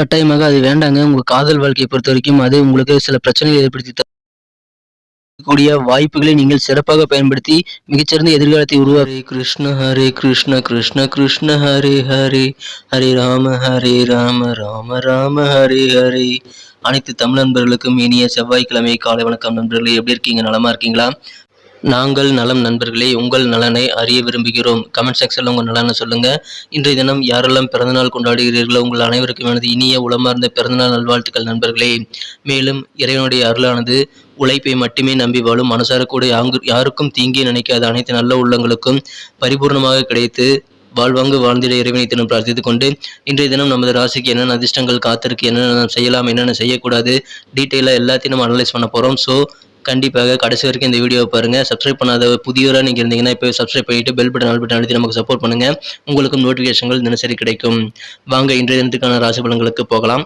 கட்டாயமாக அது வேண்டாங்க. உங்க காதல் வாழ்க்கையை பொறுத்தவரைக்கும் அது உங்களுக்கு சில பிரச்சனைகளை ஏற்படுத்தி கூடிய வாய்ப்புகளை நீங்கள் சிறப்பாக பயன்படுத்தி மிகச்சிறந்த எதிர்காலத்தை உருவா கிருஷ்ண ஹரே கிருஷ்ண கிருஷ்ண கிருஷ்ண ஹரே ஹரே. ஹரே ராம ஹரே ராம ராம ராம ஹரே ஹரே. அனைத்து தமிழ் நண்பர்களுக்கும் இனிய செவ்வாய்க்கிழமை காலை வணக்கம் நண்பர்களே. எப்படி இருக்கீங்க? நலமா இருக்கீங்களா? நாங்கள் நலம் நண்பர்களே உங்கள் நலனை அறிய விரும்புகிறோம். கமெண்ட் செக்ஷனில் உங்கள் நலனை சொல்லுங்கள் இன்றைய தினம் யாரெல்லாம் பிறந்தநாள் கொண்டாடுகிறீர்களோ உங்கள் அனைவருக்கும் எனது இனிய உளமார்ந்த பிறந்தநாள் நல்வாழ்த்துக்கள் நண்பர்களே. மேலும் இறைவனுடைய அருளானது உழைப்பை மட்டுமே நம்பி வாழும் மனசார கூட யாருக்கும் தீங்கே நினைக்காத அனைத்து நல்ல உள்ளங்களுக்கும் பரிபூர்ணமாக கிடைத்து வாழ்வாங்கு வாழ்ந்திட இறைவனை தினம் பிரார்த்தித்துக் கொண்டு இன்றைய தினம் நமது ராசிக்கு என்னென்ன அதிர்ஷ்டங்கள் காத்திருக்கு என்னென்ன செய்யலாம் என்னென்ன செய்யக்கூடாது டீட்டெயிலாக எல்லாத்தையும் நம்ம அனலைஸ் பண்ண போகிறோம் ஸோ கண்டிப்பாக கடைசி வரைக்கும் இந்த வீடியோவை பாருங்கள் சப்ஸ்கிரைப் பண்ணாத புதியவராக நீங்கள் இருந்தீங்கன்னா இப்போ சப்ஸ்கிரைப் பண்ணிவிட்டு பெல் பட்டன் ஆல் பட்டன் அழுத்தி நமக்கு சப்போர்ட் பண்ணுங்கள் உங்களுக்கும் நோட்டிஃபிகேஷன்கள் தினசரி கிடைக்கும். வாங்க இன்றைய தினத்துக்கான ராசி பலன்களுக்கு போகலாம்.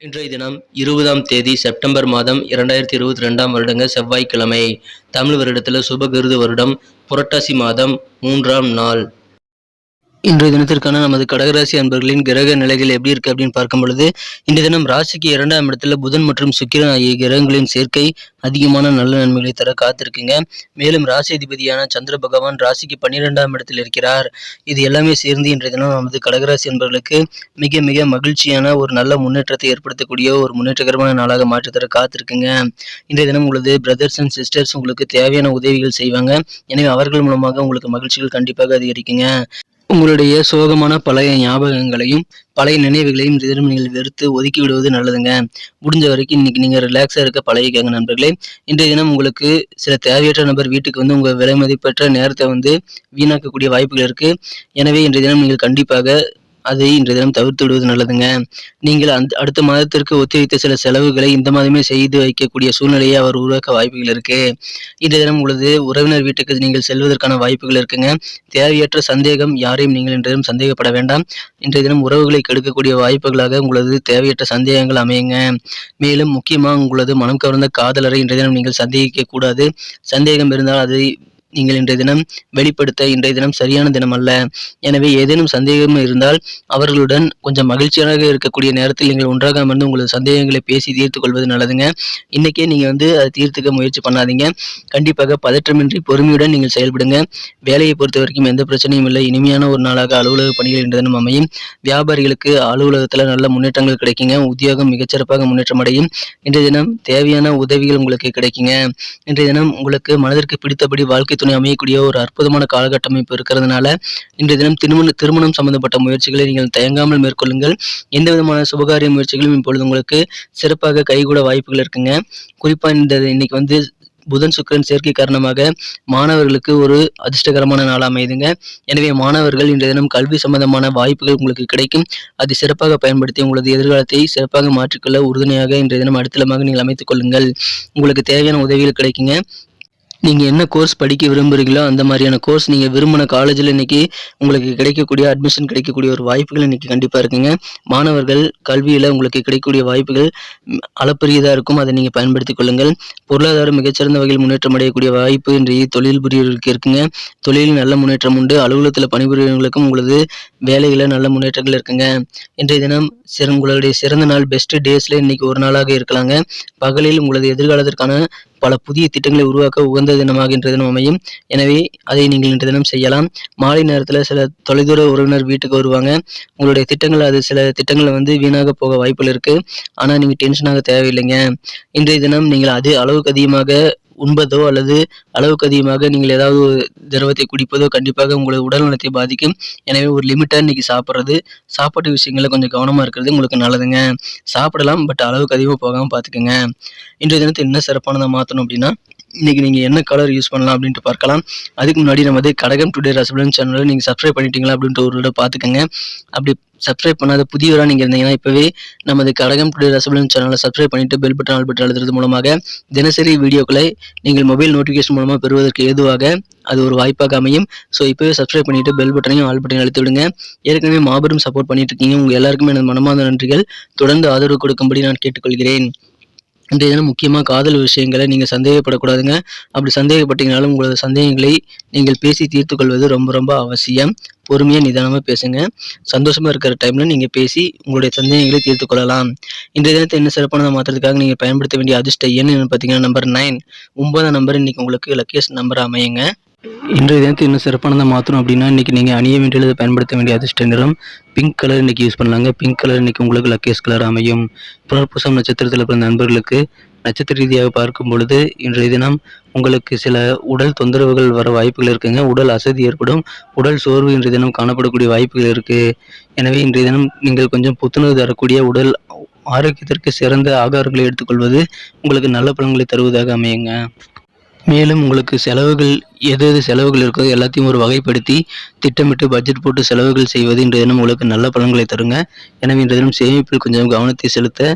இன்றைய தினம் இருபதாம் தேதி செப்டம்பர் மாதம் இரண்டாயிரத்தி இருபத்தி ரெண்டாம் வருடங்க செவ்வாய்க்கிழமை. தமிழ் வருடத்தில் சுபகிருது வருடம் புரட்டாசி மாதம் மூன்றாம் நாள். இன்றைய தினத்திற்கான நமது கடகராசி அன்பர்களின் கிரக நிலைகள் எப்படி இருக்கு அப்படின்னு பார்க்கும் பொழுது இன்றைய தினம் ராசிக்கு இரண்டாம் இடத்துல புதன் மற்றும் சுக்கிரன் ஆகிய கிரகங்களின் சேர்க்கை அதிகமான நல்ல நன்மைகளை தர காத்திருக்குங்க. மேலும் ராசி அதிபதியான சந்திர பகவான் ராசிக்கு பன்னிரெண்டாம் இடத்தில் இருக்கிறார். இது எல்லாமே சேர்ந்து இன்றைய தினம் நமது கடகராசி அன்பர்களுக்கு மிக மிக மகிழ்ச்சியான ஒரு நல்ல முன்னேற்றத்தை ஏற்படுத்தக்கூடிய ஒரு முன்னேற்றகரமான நாளாக மாற்றித்தர காத்திருக்குங்க. இன்றைய தினம் உங்களது பிரதர்ஸ் அண்ட் சிஸ்டர்ஸ் உங்களுக்கு தேவையான உதவிகள் செய்வாங்க. எனவே அவர்கள் மூலமாக உங்களுக்கு மகிழ்ச்சிகள் கண்டிப்பாக அதிகரிக்குங்க. உங்களுடைய சோகமான பழைய ஞாபகங்களையும் பழைய நினைவுகளையும் தினம் நீங்கள் வெறுத்து ஒதுக்கி விடுவது நல்லதுங்க. முடிஞ்ச வரைக்கும் இன்னைக்கு நீங்கள் ரிலாக்ஸாக இருக்க பழகிக்கங்க நண்பர்களே. இன்றைய தினம் உங்களுக்கு சில தேவையற்ற நபர் வீட்டுக்கு வந்து உங்கள் விலை மதிப்பற்ற நேரத்தை வந்து வீணாக்கக்கூடிய வாய்ப்புகள் இருக்குது எனவே இன்றைய தினம் நீங்கள் கண்டிப்பாக அதை இன்றைய தினம் தவிர்த்து விடுவது நல்லதுங்க. நீங்கள் அந்த அடுத்த மாதத்திற்கு ஒத்திவைத்த சில செலவுகளை இந்த மாதமே செய்து வைக்கக்கூடிய சூழ்நிலையை அவர் உருவாக்க வாய்ப்புகள் இருக்கு. இன்றைய தினம் உங்களது உறவினர் வீட்டுக்கு நீங்கள் செல்வதற்கான வாய்ப்புகள் இருக்குங்க. தேவையற்ற சந்தேகம் யாரையும் நீங்கள் இன்றைய தினம் சந்தேகப்பட வேண்டாம். இன்றைய தினம் உறவுகளை கெடுக்கக்கூடிய வாய்ப்புகளாக உங்களது தேவையற்ற சந்தேகங்கள் அமையுங்க. மேலும் முக்கியமாக உங்களது மனம் கவர்ந்த காதலரை இன்றைய தினம் நீங்கள் சந்தேகிக்க கூடாது சந்தேகம் இருந்தால் அதை நீங்கள் இன்றைய தினம் வெளிப்படுத்த இன்றைய தினம் சரியான தினம் அல்ல. எனவே ஏதேனும் சந்தேகம் இருந்தால் அவர்களுடன் கொஞ்சம் மகிழ்ச்சியாக இருக்கக்கூடிய நேரத்தில் நீங்கள் ஒன்றாக அமர்ந்து உங்களது சந்தேகங்களை பேசி தீர்த்து கொள்வது நல்லதுங்க. இன்னைக்கே நீங்கள் வந்து அதை தீர்த்துக்க முயற்சி பண்ணாதீங்க. கண்டிப்பாக பதற்றமின்றி பொறுமையுடன் நீங்கள் செயல்படுங்க. வேலையை பொறுத்த வரைக்கும் எந்த பிரச்சனையும் இல்லை. இனிமையான ஒரு நாளாக அலுவலக பணிகள் இன்றைய தினம் அமையும். வியாபாரிகளுக்கு அலுவலகத்தில் நல்ல முன்னேற்றங்கள் கிடைக்குங்க. உத்தியோகம் மிகச்சிறப்பாக முன்னேற்றம் அடையும். இன்றைய தினம் தேவையான உதவிகள் உங்களுக்கு கிடைக்குங்க. இன்றைய தினம் உங்களுக்கு மனதிற்கு பிடித்தபடி வாழ்க்கை துணை அமையக்கூடிய ஒரு அற்புதமான காலகட்டமைப்பு இருக்கிறதுனால இன்றைய தினம் திருமண திருமணம் சம்பந்தப்பட்ட முயற்சிகளை நீங்கள் தயங்காமல் மேற்கொள்ளுங்கள். எந்த விதமான சுபகாரிய முயற்சிகளும் இப்பொழுது உங்களுக்கு சிறப்பாக கைகூட வாய்ப்புகள் இருக்குங்க. குறிப்பாக இந்த இன்னைக்கு வந்து புதன் சுக்கிரன் சேர்க்கை காரணமாக மாணவர்களுக்கு ஒரு அதிர்ஷ்டகரமான நாள் அமையுதுங்க எனவே மாணவர்கள் இன்றைய தினம் கல்வி சம்பந்தமான வாய்ப்புகள் உங்களுக்கு கிடைக்கும். அதை சிறப்பாக பயன்படுத்தி உங்களது எதிர்காலத்தை சிறப்பாக மாற்றிக்கொள்ள உறுதுணையாக இன்றைய தினம் அடுத்தளமாக நீங்கள் அமைத்துக் கொள்ளுங்கள். உங்களுக்கு தேவையான உதவிகள் கிடைக்குங்க. நீங்கள் என்ன கோர்ஸ் படிக்க விரும்புகிறீங்களோ அந்த மாதிரியான கோர்ஸ் நீங்கள் விரும்பின காலேஜில் இன்றைக்கி உங்களுக்கு கிடைக்கக்கூடிய அட்மிஷன் கிடைக்கக்கூடிய ஒரு வாய்ப்புகள் இன்றைக்கி கண்டிப்பாக இருக்குங்க. மாணவர்கள் கல்வியில் உங்களுக்கு கிடைக்கக்கூடிய வாய்ப்புகள் அளப்பரியதாக இருக்கும். அதை நீங்கள் பயன்படுத்திக் கொள்ளுங்கள். பொருளாதாரம் மிகச்சிறந்த வகையில் முன்னேற்றம் அடையக்கூடிய வாய்ப்பு இன்றைய தொழில் புரியவர்களுக்கு இருக்குங்க. தொழிலில் நல்ல முன்னேற்றம் உண்டு. அலுவலகத்தில் பணிபுரியவர்களுக்கும் உங்களது வேலைகளில் நல்ல முன்னேற்றங்கள் இருக்குங்க. இன்றைய தினம் சிற உங்களுடைய சிறந்த நாள் பெஸ்ட் டேஸில் இன்னைக்கு ஒரு நாளாக இருக்கலாங்க. பகலில் உங்களது எதிர்காலத்திற்கான பல புதிய திட்டங்களை உருவாக்க உகந்த தினமாக இன்றைய தினம் அமையும். எனவே அதை நீங்கள் இன்றைய தினம் செய்யலாம். மாலை நேரத்தில் சில தொலைதூர உறவினர் வீட்டுக்கு வருவாங்க. உங்களுடைய திட்டங்கள் அது சில திட்டங்கள் வந்து வீணாக போக வாய்ப்புகள் இருக்கு. ஆனால் நீங்கள் டென்ஷனாக தேவையில்லைங்க. இன்றைய தினம் நீங்கள் அது அளவுக்கு அதிகமாக உண்பதோ அல்லது அளவுக்கு அதிகமாக நீங்கள் ஏதாவது ஒரு திரவத்தை குடிப்பதோ கண்டிப்பாக உங்களது உடல் நலத்தை பாதிக்கும். எனவே ஒரு லிமிட்டாக இன்றைக்கி சாப்பிட்றது சாப்பாட்டு விஷயங்களில் கொஞ்சம் கவனமாக இருக்கிறது உங்களுக்கு நல்லதுங்க. சாப்பிடலாம் பட் அளவுக்கு அதிகமாக போகாமல் பார்த்துக்கோங்க இன்றைய தினத்தை என்ன சிறப்பானதாக மாற்றணும் அப்படின்னா இன்றைக்கி நீங்கள் என்ன கலர் யூஸ் பண்ணலாம் அப்படின்ட்டு பார்க்கலாம். அதுக்கு முன்னாடி நமது கடகம் டுடே ரசபலன் சேனலை நீங்கள் சப்ஸ்கிரைப் பண்ணிட்டீங்களா அப்படின்ட்டு ஒரு தடவை பார்த்துக்கோங்க அப்படி சப்ஸ்கிரைப் பண்ணாத புதியவராக நீங்கள் இருந்தீங்கன்னா இப்போவே நமது கடகம் டுடே ரசபலன் சேனலை சப்ஸ்கிரைப் பண்ணிட்டு பெல் பட்டன் ஆல் பட்டன் அழுத்துறது மூலமாக தினசரி வீடியோக்களை நீங்கள் மொபைல் நோட்டிஃபிகேஷன் மூலமாக பெறுவதற்கு ஏதுவாக அது ஒரு வாய்ப்பாக அமையும். ஸோ இப்போவே சப்ஸ்கிரைப் பண்ணிட்டு பெல் பட்டனையும் ஆல் பட்டனையும் அழுத்தி விடுங்க. ஏற்கனவே மாபெரும் சப்போர்ட் பண்ணிட்டு இருக்கீங்க. உங்கள் எல்லாருக்குமே எனது மனமார்ந்த நன்றிகள். தொடர்ந்து ஆதரவு கொடுக்கும்படி நான் கேட்டுக்கொள்கிறேன். இன்றைய தினம் முக்கியமாக காதல் விஷயங்களை நீங்கள் சந்தேகப்படக்கூடாதுங்க. அப்படி சந்தேகப்பட்டீங்கனாலும் உங்களது சந்தேகங்களை நீங்கள் பேசி தீர்த்து கொள்வது ரொம்ப ரொம்ப அவசியம். பொறுமையாக நிதானமாக பேசுங்க. சந்தோஷமாக இருக்கிற டைமில் நீங்கள் பேசி உங்களுடைய சந்தேகங்களை தீர்த்து கொள்ளலாம். இன்றைய தினத்தை என்ன சிறப்பான மாற்றுறதுக்காக நீங்கள் பயன்படுத்த வேண்டிய அதிர்ஷ்ட எண் என்னன்னு பார்த்தீங்கன்னா நம்பர் நைன் ஒன்பதாம் நம்பர் இன்றைக்கி உங்களுக்கு லக்கியஸ்ட் நம்பர் அமையுங்க. இன்றைய தினத்தை இன்னும் சிறப்பானதாக மாற்றணும் அப்படின்னா இன்றைக்கி நீங்கள் அணிய வேண்டியது பயன்படுத்த வேண்டிய அதிர்ஷ்ட நிறம் பிங்க் கலர் இன்றைக்கி யூஸ் பண்ணலாங்க. பிங்க் கலர் இன்றைக்கி உங்களுக்கு லக்கேஸ் கலர் அமையும். புனர்பூசம் நட்சத்திரத்தில் பிறந்த நண்பர்களுக்கு நட்சத்திர ரீதியாக பார்க்கும் பொழுது இன்றைய தினம் உங்களுக்கு சில உடல் தொந்தரவுகள் வர வாய்ப்புகள் இருக்குங்க. உடல் அசதி ஏற்படும். உடல் சோர்வு இன்றைய தினம் காணப்படக்கூடிய வாய்ப்புகள் இருக்குது எனவே இன்றைய தினம் நீங்கள் கொஞ்சம் புத்துணர்வு தரக்கூடிய உடல் ஆரோக்கியத்திற்கு சிறந்த ஆகாரங்களை எடுத்துக்கொள்வது உங்களுக்கு நல்ல பலன்களை தருவதாக அமையுங்க. மேலும் உங்களுக்கு செலவுகள் எது எது செலவுகள் இருக்கோ எல்லாத்தையும் ஒரு வகைப்படுத்தி திட்டமிட்டு பட்ஜெட் போட்டு செலவுகள் செய்வது இன்றைய தினம் உங்களுக்கு நல்ல பலன்களை தருங்க. எனவே இன்றைய தினம் சேமிப்பில் கொஞ்சம் கவனத்தை செலுத்த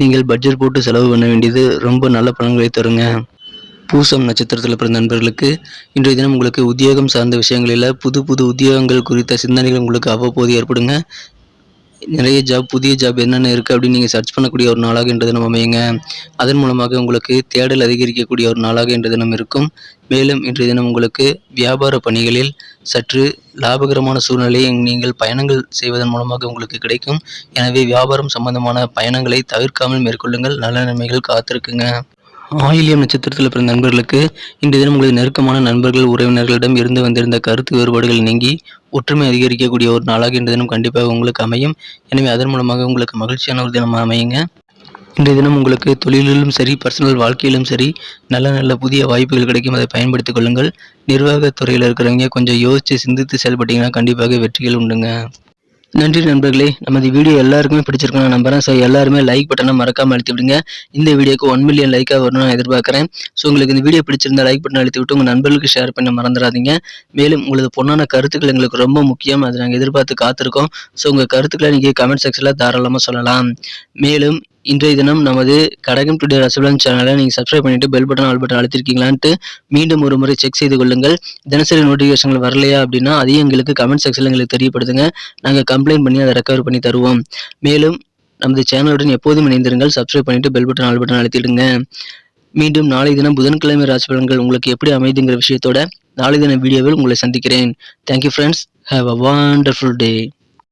நீங்கள் பட்ஜெட் போட்டு செலவு பண்ண வேண்டியது ரொம்ப நல்ல பலன்களை தருங்க. பூசம் நட்சத்திரத்தில் பிறந்த நண்பர்களுக்கு இன்றைய தினம் உங்களுக்கு உத்தியோகம் சார்ந்த விஷயங்களில் புது புது உத்தியோகங்கள் குறித்த சிந்தனைகள் உங்களுக்கு அவ்வப்போது ஏற்படுங்க. நிறைய ஜாப் புதிய ஜாப் என்னென்ன இருக்குது அப்படின்னு நீங்கள் சர்ச் பண்ணக்கூடிய ஒரு நாளாக இன்று தினம் அமையுங்க. அதன் மூலமாக உங்களுக்கு தேடல் அதிகரிக்கக்கூடிய ஒரு நாளாக இன்று தினம் இருக்கும். மேலும் இன்றைய தினம் உங்களுக்கு வியாபார பணிகளில் சற்று லாபகரமான சூழ்நிலையை நீங்கள் பயணங்கள் செய்வதன் மூலமாக உங்களுக்கு கிடைக்கும். எனவே வியாபாரம் சம்பந்தமான பயணங்களை தவிர்க்காமல் மேற்கொள்ளுங்கள். நல்ல நன்மைகள் காத்திருக்குங்க. ஆயிலியம் நட்சத்திரத்தில் பிறந்த நண்பர்களுக்கு இன்றைய தினம் உங்களது நெருக்கமான நண்பர்கள் உறவினர்களிடம் இருந்து வந்திருந்த கருத்து வேறுபாடுகள் நீங்கி ஒற்றுமை அதிகரிக்கக்கூடிய ஒரு நாளாக இன்றைய தினம் கண்டிப்பாக உங்களுக்கு அமையும். எனவே அதன் மூலமாக உங்களுக்கு மகிழ்ச்சியான ஒரு தினமாக அமையுங்க. இன்றைய தினம் உங்களுக்கு தொழிலிலும் சரி பர்சனல் வாழ்க்கையிலும் சரி நல்ல நல்ல புதிய வாய்ப்புகள் கிடைக்கும். அதை பயன்படுத்திக் கொள்ளுங்கள். நிர்வாகத் துறையில் இருக்கிறவங்க கொஞ்சம் யோசித்து சிந்தித்து செயல்பட்டீங்கன்னா கண்டிப்பாக வெற்றிகள் உண்டுங்க. நன்றி நண்பர்களே. நமது வீடியோ எல்லாருக்குமே பிடிச்சிருக்கணும் நான் நம்புறேன். ஸோ எல்லாருமே லைக் பட்டனை மறக்காம அழுத்தி விடுங்க இந்த வீடியோக்கு ஒன் மில்லியன் லைக்காக வரணும்னு நான் எதிர்பார்க்குறேன். ஸோ உங்களுக்கு இந்த வீடியோ பிடிச்சிருந்தா லைக் பட்டன் அழுத்தி விட்டு உங்கள் நண்பர்களுக்கு ஷேர் பண்ண மறந்துடாதீங்க. மேலும் உங்களது பொண்ணான கருத்துக்கள் எங்களுக்கு ரொம்ப முக்கியம். அதை நாங்கள் எதிர்பார்த்து காத்திருக்கோம். ஸோ உங்கள் கருத்துக்களை நீங்கள் கமெண்ட் செக்ஷனில் தாராளமாக சொல்லலாம். மேலும் இன்றைய தினம் நமது கடகம் டுடே ரசபலன் சேனலை நீங்கள் சப்ஸ்கிரைப் பண்ணிட்டு பெல் பட்டன் ஆல் பட்டன் அழுத்திருக்கீங்களான்ட்டு மீண்டும் ஒரு முறை செக் செய்து கொள்ளுங்கள். தினசரி நோட்டிஃபிகேஷன்கள் வரலையா அப்படின்னா அதையும் எங்களுக்கு கமெண்ட் செக்ஷனில் எங்களுக்கு தெரியப்படுத்துங்க. நாங்கள் கம்ப்ளைண்ட் பண்ணி அதை ரெக்கவர் பண்ணி தருவோம். மேலும் நமது சேனலுடன் எப்போதும் இணைந்திருங்கள். சப்ஸ்கிரைப் பண்ணிட்டு பெல் பட்டன் ஆல் பட்டன் அழுத்திடுங்க. மீண்டும் நாளை தினம் புதன்கிழமை ராசிபலன்கள் உங்களுக்கு எப்படி அமைதுங்கிற விஷயத்தோட நாளை தின வீடியோவில் உங்களை சந்திக்கிறேன். Thank you friends have a wonderful day